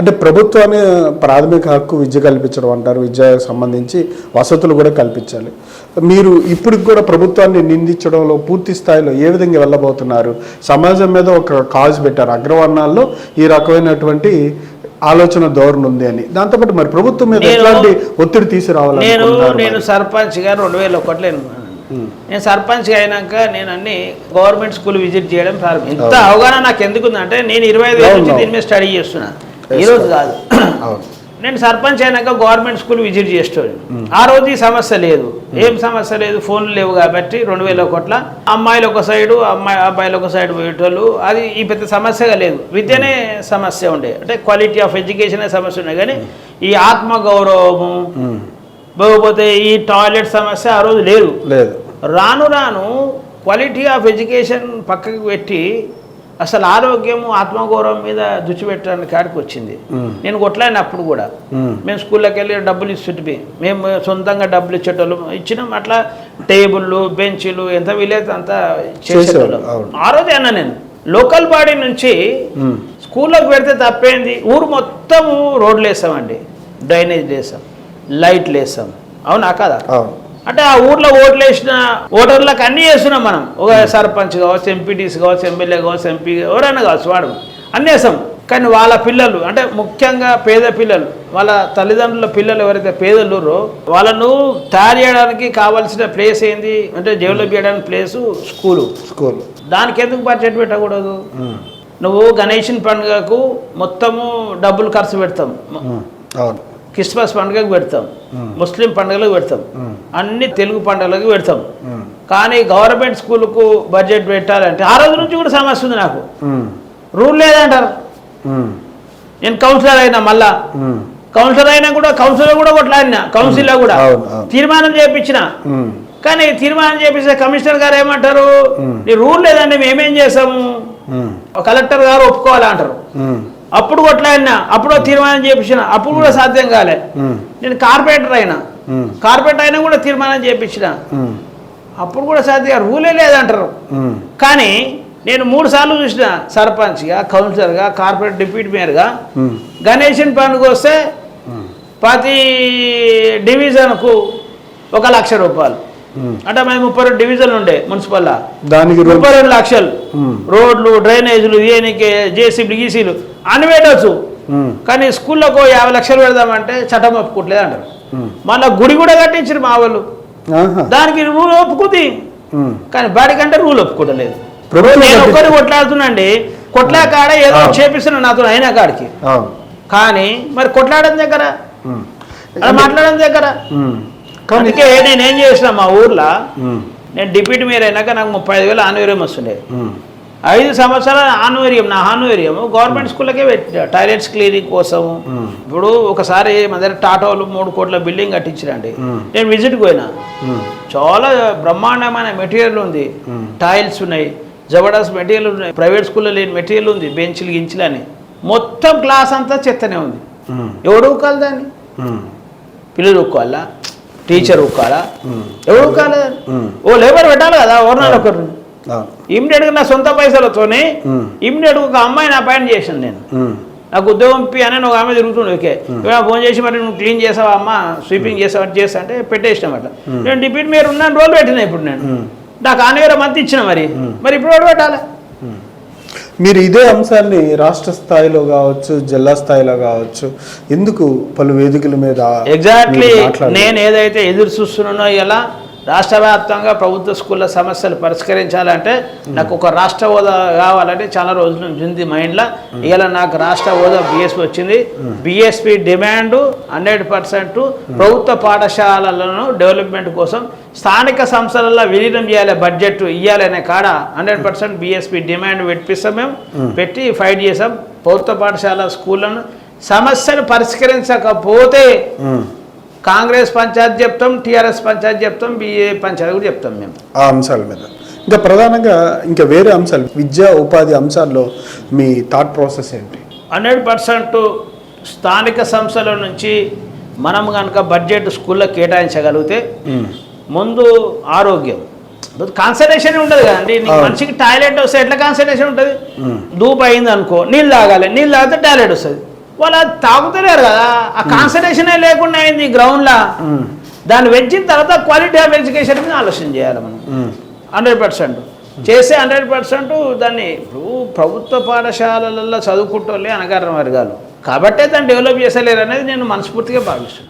అంటే ప్రభుత్వాన్ని ప్రాథమిక హక్కు విద్య కల్పించడం అంటారు విద్యకు సంబంధించి వసతులు కూడా కల్పించాలి. మీరు ఇప్పటికి కూడా ప్రభుత్వాన్ని నిందించడంలో పూర్తి స్థాయిలో ఏ విధంగా వెళ్ళబోతున్నారు? సమాజం మీద ఒక కాజ్ పెట్టారు అగ్రవర్ణాల్లో ఈ రకమైనటువంటి ఆలోచన ధోరణి ఉంది అని. దాంతోపాటు మరి ప్రభుత్వం మీద నేను- ఎట్లాంటి ఒత్తిడి నేను తీసుకురావాలనుకుంటున్నారు నేను మరి? సర్పంచ్గా రెండు వేల ఒకటిలో. నేను సర్పంచ్గా అయినాక నేను అన్ని గవర్నమెంట్ స్కూల్ విజిట్ చేయడం ప్రారంభం ఇంత అవగాహన నాకు ఎందుకు ఉందంటే నేను ఇరవై ఐదు నుంచి. దీని మీద స్టడీ చేస్తున్నా. ఈ రోజు కాదు. నేను సర్పంచ్ అయినాక గవర్నమెంట్ స్కూల్ విజిట్ చేస్తాను ఆ రోజు ఈ సమస్య లేదు. ఏం సమస్య లేదు ఫోన్లు లేవు కాబట్టి రెండు వేల ఒకట్ల అమ్మాయిలు ఒక సైడు అమ్మాయి అబ్బాయిలు ఒక సైడ్ పోయేటోళ్ళు. అది ఈ పెద్ద సమస్యగా లేదు. విద్యనే సమస్య ఉండే. అంటే క్వాలిటీ ఆఫ్ ఎడ్యుకేషన్ సమస్య ఉండే. కానీ ఈ ఆత్మ గౌరవము పోకపోతే ఈ టాయిలెట్ సమస్య ఆ రోజు లేదు. లేదు. రాను రాను క్వాలిటీ ఆఫ్ ఎడ్యుకేషన్ పక్కకు పెట్టి అసలు ఆరోగ్యము ఆత్మగౌరవం మీద దుచ్చి పెట్టడానికి కాడికి వచ్చింది. నేను కొట్లాడిన అప్పుడు కూడా మ్మ్. స్కూల్లోకి వెళ్ళి డబ్బులు ఇస్తుంటే మేము సొంతంగా డబ్బులు ఇచ్చేటోళ్ళం. ఇచ్చినాం అట్లా టేబుల్లు బెంచీలు ఎంత వీలైతే అంత చేసేటోళ్ళం. ఆ రోజే అన్నా నేను. లోకల్ బాడీ నుంచి. స్కూల్లోకి పెడితే తప్పేంది? ఊరు మొత్తము రోడ్లు వేసామండి. డ్రైనేజ్ వేసాం. లైట్లు వేసాం. అవునా కదా? అంటే ఆ ఊర్లో ఓట్లు వేసిన ఓటర్లకు అన్నీ వేస్తున్నాం మనం. ఒక సర్పంచ్ కావచ్చు ఎంపీటీసీ కావచ్చు ఎమ్మెల్యే కావచ్చు ఎంపీ ఎవరైనా కావచ్చు వాడు. అన్నీ వేసాం కానీ వాళ్ళ పిల్లలు అంటే ముఖ్యంగా పేద పిల్లలు వాళ్ళ తల్లిదండ్రుల పిల్లలు ఎవరైతే పేదలురో వాళ్ళను తయారు చేయడానికి కావాల్సిన ప్లేస్ ఏంది? అంటే డెవలప్ చేయడానికి ప్లేసు స్కూలు. స్కూల్. దానికి ఎందుకు బడ్జెట్ పెట్టకూడదు? నువ్వు గణేషన్ పండుగకు మొత్తము డబ్బులు ఖర్చు పెడతాం. అవును. క్రిస్మస్ పండుగకు పెడతాం ముస్లిం పండుగలకు పెడతాం అన్ని తెలుగు పండుగలకు పెడతాం. కానీ గవర్నమెంట్ స్కూల్కు బడ్జెట్ పెట్టాలంటే ఆ రోజు నుంచి కూడా సమస్య ఉంది నాకు. రూల్ లేదంటారు. నేను కౌన్సిలర్ అయినా మళ్ళా. కౌన్సిలర్ అయినా కూడా కౌన్సిలర్ కూడా కొట్లాడినా కౌన్సిల్లో కూడా. తీర్మానం చేయించిన. కానీ తీర్మానం చేపిస్తే కమిషనర్ గారు ఏమంటారు నీ రూల్ లేదండి మేమేం చేసాము. కలెక్టర్ గారు ఒప్పుకోవాలంటారు. అప్పుడు కొట్లాడినా అప్పుడు తీర్మానం చేపించిన అప్పుడు కూడా సాధ్యం కాలే. నేను కార్పొరేటర్ అయినా. కార్పొరేటర్ అయినా కూడా తీర్మానం చేపించిన. అప్పుడు కూడా సాధ్యం రూలే లేదంటారు. కానీ నేను మూడు సార్లు చూసిన సర్పంచ్గా కౌన్సిలర్గా కార్పొరేట్ డిప్యూటీ మేయర్గా. గణేషన్ పండుగ వస్తే. ప్రతి డివిజన్కు ఒక లక్ష రూపాయలు. అంటే మేము ముప్పై రెండు డివిజన్లు ఉండే మున్సిపల్లా. దానికి ముప్పై రెండు లక్షలు. మ్మ్. రోడ్లు డ్రైనేజీలు ఏనికి జేసీబీ గీసీలు అన్ని పెట్టవచ్చు మ్మ్. కానీ స్కూళ్ళకు యాభై లక్షలు పెడదామంటే చట్టం ఒప్పుకోవట్లేదు అంటారు. మళ్ళీ గుడి కూడా కట్టించారు మా వాళ్ళు. దానికి రూల్ ఒప్పుకుంది. కానీ బాడీ కంటే రూల్ ఒప్పుకోవట్లేదు. నేను ఒక్కరిని కొట్లాడుతున్నాండి కొట్లా కాడ ఏదో ఆ. చేపిస్తున్నా నాతో అయినా కాడికి. కానీ మరి కొట్లాడడం దగ్గర? మాట్లాడడం దగ్గర. అందుకే నేనేం చేసిన మా ఊర్లో. నేను డిప్యూటీ మేయర్ అయినాక నాకు ముప్పై ఐదు వేలు ఆనువర్యం వస్తుండే మ్మ్. ఐదు సంవత్సరాల ఆనువర్యం నా ఆనువర్యం గవర్నమెంట్ స్కూళ్ళకే పెట్టా టాయిలెట్స్ క్లీనింగ్ మ్మ్. ఇప్పుడు ఒకసారి మన దగ్గర టాటాలు మూడు కోట్ల బిల్డింగ్ కట్టించిరండి మ్మ్. నేను విజిట్కి పోయినా. చాలా బ్రహ్మాండమైన మెటీరియల్ ఉంది. టైల్స్ ఉన్నాయి జబర్దస్త్ మెటీరియల్ ఉన్నాయి ప్రైవేట్ స్కూల్లో లేని మెటీరియల్ ఉంది బెంచ్లు గించులు అని మొత్తం క్లాస్ అంతా చెత్తనే ఉంది. ఎవడు ఊక్కాలి దాన్ని. పిల్లలు ఊక్కోవాలా టీచర్ ఊక్కాలి దాన్ని? మ్మ్. ఓ లేబర్ పెట్టాలి కదా ఎవరినాడు ఒకరు ఇమ్మీడియట్గా నా సొంత పైసలతోనే. ఇమ్మీడియట్గా ఒక అమ్మాయిని అపాయింట్ చేశాను నేను. నాకు ఉద్యోగం పి అని ఒక ఆమె తిరుగుతుండే. ఓకే. ఫోన్ చేసి మరి నువ్వు క్లీన్ చేసావా అమ్మ? స్వీపింగ్ చేసావా? చేస్తా అంటే పెట్టేసినాం అట్లా నేను డిప్యూటీ మీరు ఉన్నాను రోజులు పెట్టినా ఇప్పుడు నేను. నాకు ఆనవేర మంత్ ఇచ్చిన మరి. మరి ఇప్పుడు ఎవరు పెట్టాలి? మీరు ఇదే అంశాన్ని రాష్ట్ర స్థాయిలో కావచ్చు జిల్లా స్థాయిలో కావచ్చు ఎందుకు పలు వేదికల మీద ఎగ్జాక్ట్లీ? నేను ఏదైతే ఎదురు చూస్తున్నానో ఇలా రాష్ట్ర వ్యాప్తంగా ప్రభుత్వ స్కూళ్ళ సమస్యలు పరిష్కరించాలంటే నాకు ఒక రాష్ట్ర హోదా కావాలంటే చాలా రోజుల నుంచి ఉంది మైండ్లో. ఇలా నాకు రాష్ట్ర హోదా బిఎస్పి వచ్చింది. బిఎస్పి డిమాండ్ హండ్రెడ్ పర్సెంట్ ప్రభుత్వ పాఠశాలలను డెవలప్మెంట్ కోసం స్థానిక సంస్థలలో విలీనం చేయాలి బడ్జెట్ ఇవ్వాలనే కాడ హండ్రెడ్ పర్సెంట్ బిఎస్పి డిమాండ్ పెట్టిస్తాం మేము. పెట్టి ఫైట్ చేసాం ప్రభుత్వ పాఠశాల స్కూళ్ళను సమస్యను పరిష్కరించకపోతే. కాంగ్రెస్ పంచాయత్ చెప్తాం టీఆర్ఎస్ పంచాయత్ చెప్తాం బిఏ పంచాయత్ కూడా చెప్తాం మేము. ఆ అంశాల మీద. ఇంకా ప్రధానంగా ఇంకా వేరే అంశాలు విద్యా ఉపాధి అంశాల్లో మీ థాట్ ప్రాసెస్ ఏంటి? హండ్రెడ్ పర్సెంట్ స్థానిక సంస్థల నుంచి మనం కనుక బడ్జెట్ స్కూల్లో కేటాయించగలిగితే. ముందు ఆరోగ్యం. కాన్సన్ట్రేషన్ ఉండదు కదండి. మనిషికి టాయిలెట్ వస్తే ఎట్లా కాన్సన్ట్రేషన్ ఉంటుంది. ధూపు అయింది అనుకో నీళ్ళు తాగాలి. నీళ్ళు తాగితే టాయిలెట్ వస్తుంది. వాళ్ళు అది తాగుతలేరు కదా. ఆ కాన్సన్ట్రేషనే లేకుండా అయింది గ్రౌండ్లో దాన్ని పెంచిన తర్వాత క్వాలిటీ ఆఫ్ ఎడ్యుకేషన్ మీద ఆలోచన చేయాలి మనం. హండ్రెడ్ పర్సెంట్ చేసే హండ్రెడ్ పర్సెంట్ దాన్ని ఇప్పుడు ప్రభుత్వ పాఠశాలలలో చదువుకుంటోళ్ళే అనగారం వర్గాలు. కాబట్టే దాన్ని డెవలప్ చేసలేరు అనేది నేను మనస్ఫూర్తిగా భావిస్తున్నాను